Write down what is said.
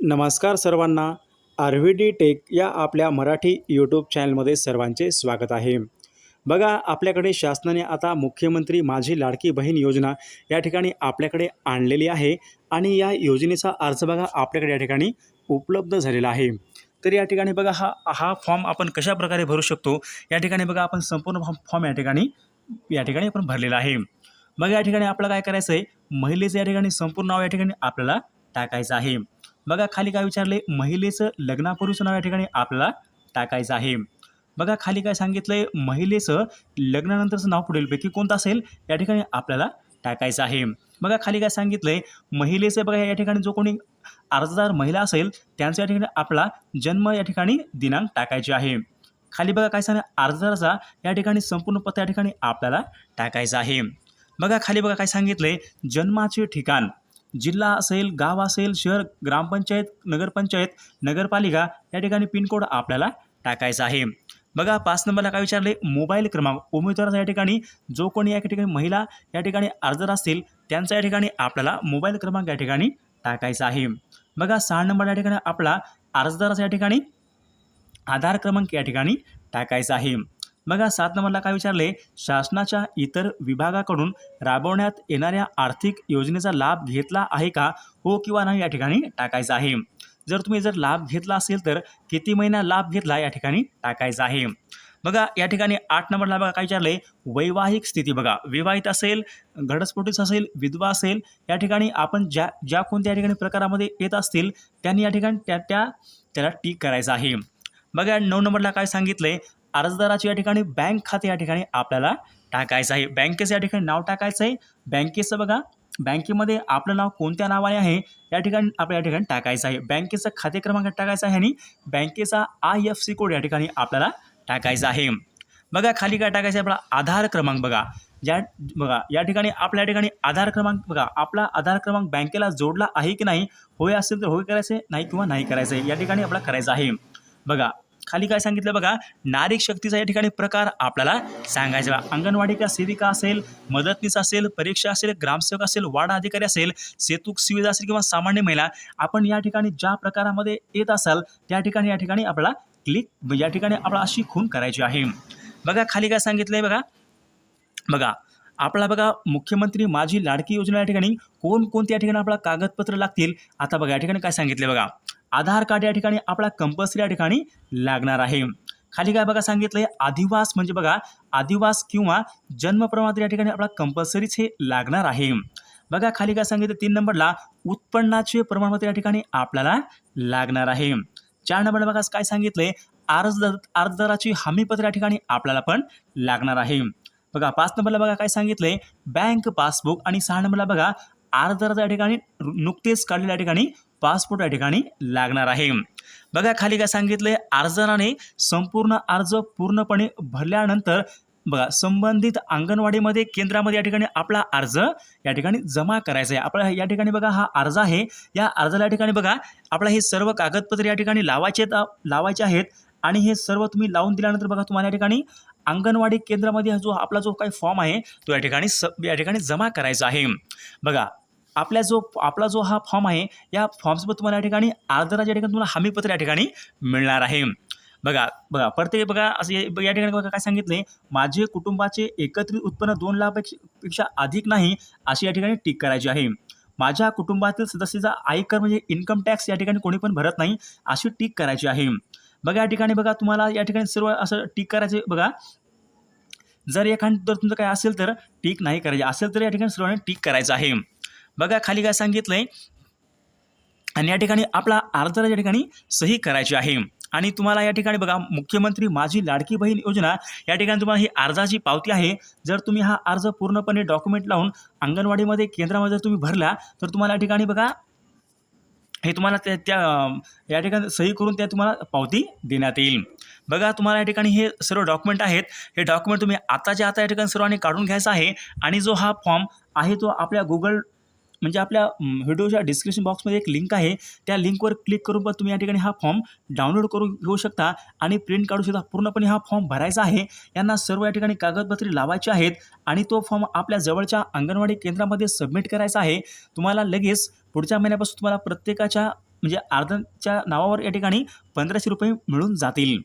नमस्कार सर्वांना. R V D take या आपल्या मराठी यूट्यूब चॅनलमध्ये सर्वांचे स्वागत आहे. बघा आपल्याकडे शासनाने आता मुख्यमंत्री माझी लाडकी बहीण योजना या ठिकाणी आपल्याकडे आणलेली आहे आणि या योजनेचा अर्ज बघा आपल्याकडे या ठिकाणी उपलब्ध झालेला आहे. तर या ठिकाणी बघा हा हा फॉर्म आपण कशा प्रकारे भरू शकतो? या ठिकाणी बघा आपण संपूर्ण फॉर्म फॉर्म या ठिकाणी या ठिकाणी आपण भरलेला आहे. मग या ठिकाणी आपल्याला काय करायचं आहे महिलेचं या ठिकाणी संपूर्ण नाव या ठिकाणी आपल्याला टाकायचं आहे. बघा खाली काय विचारले? महिलेचं लग्नापूर्वीचं नाव या ठिकाणी आपल्याला टाकायचं आहे. बघा खाली काय सांगितलंय? महिलेचं लग्नानंतरचं नाव पुढीलपैकी कोणतं असेल? या ठिकाणी आपल्याला टाकायचं आहे. बघा खाली काय सांगितलंय? महिलेचं बघा या ठिकाणी जो कोणी अर्जदार महिला असेल त्यांचा या ठिकाणी आपला जन्म या ठिकाणी दिनांक टाकायचे आहे. खाली बघा काय सांग अर्जदाराचा या ठिकाणी संपूर्ण पत्ता या ठिकाणी आपल्याला टाकायचा आहे. बघा खाली बघा काय सांगितलंय? जन्माचे ठिकाण. जिल्हा असेल गाव असेल शहर ग्रामपंचायत नगरपंचायत नगरपालिका या ठिकाणी पिनकोड आपल्याला टाकायचा आहे. बघा पाच नंबरला काय विचारले? मोबाईल क्रमांक. उमेदवाराचा या ठिकाणी जो कोणी या ठिकाणी महिला या ठिकाणी अर्जदार असतील त्यांचा या ठिकाणी आपल्याला मोबाईल क्रमांक या ठिकाणी टाकायचा आहे. बघा सहा नंबर या ठिकाणी आपला अर्जदाराचा या ठिकाणी आधार क्रमांक या ठिकाणी टाकायचा आहे. बघा सात नंबरला काय विचारले? शासनाच्या इतर विभागाकडून राबवण्यात येणाऱ्या आर्थिक योजनेचा लाभ घेतला आहे का? हो किंवा नाही या ठिकाणी टाकायचा आहे. जर तुम्ही जर लाभ घेतला असेल तर किती महिना लाभ घेतला या ठिकाणी टाकायचा आहे? बघा या ठिकाणी आठ नंबरला बघा काय विचारले? वैवाहिक स्थिती बघा. विवाहित असेल घटस्फोटीस असेल विधवा असेल या ठिकाणी आपण ज्या ज्या कोणत्या ठिकाणी प्रकारामध्ये येत असतील त्यांनी या ठिकाणी त्या त्या त्याला टीक करायचं आहे. बघा नऊ नंबरला काय सांगितलंय अर्जदाराचे या ठिकाणी बँक खाते या ठिकाणी आपल्याला टाकायचं आहे. बँकेचं या ठिकाणी नाव टाकायचं आहे. बँकेचं बघा बँकेमध्ये आपलं नाव कोणत्या नावाने आहे या ठिकाणी आपल्या या ठिकाणी टाकायचं आहे. बँकेचा खाते क्रमांक टाकायचा आहे आणि बँकेचा आय एफ सी कोड या ठिकाणी आपल्याला टाकायचा आहे. बघा खाली काय टाकायचं आहे आपला आधार क्रमांक बघा. ज्या बघा या ठिकाणी आपल्या ठिकाणी आधार क्रमांक बघा. आपला आधार क्रमांक बँकेला जोडला आहे की नाही होय असेल तर होय करायचं आहे नाही किंवा नाही करायचं आहे या ठिकाणी आपला करायचं आहे. बघा खाली काय सांगितलं बघा? नारी शक्तीचा या ठिकाणी प्रकार आपल्याला सांगायचा बघा. अंगणवाडी का सेविका असेल मदतनीस असेल परीक्षा असेल ग्रामसेवक असेल वार्ड अधिकारी असेल सेतूक सुविधा असेल किंवा सामान्य महिला आपण या ठिकाणी ज्या प्रकारामध्ये येत असाल त्या ठिकाणी या ठिकाणी आपल्याला क्लिक या ठिकाणी आपल्याला अशी खून करायची आहे. बघा खाली काय सांगितलंय बघा? बघा आपला बघा मुख्यमंत्री माझी लाडकी योजना या ठिकाणी कोणकोणत्या ठिकाणी आपल्याला कागदपत्र लागतील? आता बघा या ठिकाणी काय सांगितले बघा? आधार कार्ड या ठिकाणी आपला कंपल्सरी या ठिकाणी लागणार आहे. खाली काय बघा सांगितलंय? आदिवास म्हणजे बघा आदिवास किंवा जन्म प्रमाणपत्र या ठिकाणी आपला कंपल्सरीच हे लागणार आहे. बघा खाली काय सांगितलं? तीन नंबरला उत्पन्नाचे प्रमाणपत्र या ठिकाणी आपल्याला लागणार आहे. चार नंबरला बघा काय सांगितलंय? अर्जदार अर्जदाराची हमीपत्र या ठिकाणी आपल्याला पण लागणार आहे. बघा पाच नंबरला बघा काय सांगितलंय? बँक पासबुक आणि सहा नंबरला बघा अर्जदाराच्या ठिकाणी नुकतेच काढलेल्या ठिकाणी पासपोर्ट या ठिकाणी लागणार आहे. बघा खाली काय सांगितलंय. अर्जदाराने संपूर्ण अर्ज पूर्णपणे भरल्यानंतर बघा संबंधित अंगणवाडीमध्ये केंद्रामध्ये या ठिकाणी आपला अर्ज या ठिकाणी जमा करायचा आहे. आपला या ठिकाणी बघा हा अर्ज आहे. या अर्जाला या ठिकाणी बघा आपला हे सर्व कागदपत्र या ठिकाणी लावायचे लावायचे आहेत. आणि हे सर्व तुम्ही लावून दिल्यानंतर बघा तुम्हाला या ठिकाणी अंगणवाडी केंद्रामध्ये हा जो आपला जो काही फॉर्म आहे तो या ठिकाणी स या ठिकाणी जमा करायचा आहे. बघा आपल्या जो आपला जो हा फॉर्म आहे या फॉर्मसोबत तुम्हाला या ठिकाणी अर्जदाराच्या ठिकाणी तुम्हाला हमीपत्र या ठिकाणी मिळणार आहे. बघा बघा प्रत्येक बघा असं या या ठिकाणी बघा काय सांगितले माझे कुटुंबाचे एकत्रित उत्पन्न दोन लाखपेक्षा पेक्षा अधिक नाही अशी या ठिकाणी टीक करायची आहे. माझ्या कुटुंबातील सदस्याचा आयकर म्हणजे इन्कम टॅक्स या ठिकाणी कोणी पण भरत नाही अशी टीक करायची आहे. बघा या ठिकाणी बघा तुम्हाला या ठिकाणी सर्व असं टीक करायचे बघा. जर एखाद जर तुमचं काय असेल तर टीक नाही करायची असेल तर या ठिकाणी सर्वांनी टीक करायचं आहे. बघा खाली काय सांगितलंय. आणि या ठिकाणी आपला अर्ज या ठिकाणी सही करायची आहे. आणि तुम्हाला या ठिकाणी बघा मुख्यमंत्री माझी लाडकी बहीण योजना या ठिकाणी तुम्हाला ही अर्जाची पावती आहे. जर तुम्ही हा अर्ज पूर्णपणे डॉक्युमेंट लावून अंगणवाडीमध्ये केंद्रामध्ये जर तुम्ही भरला तर तुम्हाला या ठिकाणी बघा हे तुम्हाला त्या त्या या ठिकाणी सही करून त्या तुम्हाला पावती देण्यात येईल. बघा तुम्हाला या ठिकाणी हे सर्व डॉक्युमेंट आहेत. हे डॉक्युमेंट तुम्ही आताच्या आता या ठिकाणी सर्वांनी काढून घ्यायचा आहे. आणि जो हा फॉर्म आहे तो आपल्या गुगल म्हणजे आपल्या व्हिडिओच्या डिस्क्रिप्शन बॉक्समध्ये एक लिंक आहे. त्या लिंकवर क्लिक करून पण तुम्ही या ठिकाणी हा फॉर्म डाउनलोड करून घेऊ शकता आणि प्रिंट काढू शकता. पूर्णपणे हा फॉर्म भरायचा आहे. यांना सर्व या ठिकाणी कागदपत्रे लावायची आहेत आणि तो फॉर्म आपल्या जवळच्या अंगणवाडी केंद्रामध्ये सबमिट करायचा आहे. तुम्हाला लगेच पुढच्या महिन्यापासून तुम्हाला प्रत्येकाच्या म्हणजे अर्धनच्या नावावर या ठिकाणी पंधराशे रुपये मिळून जातील.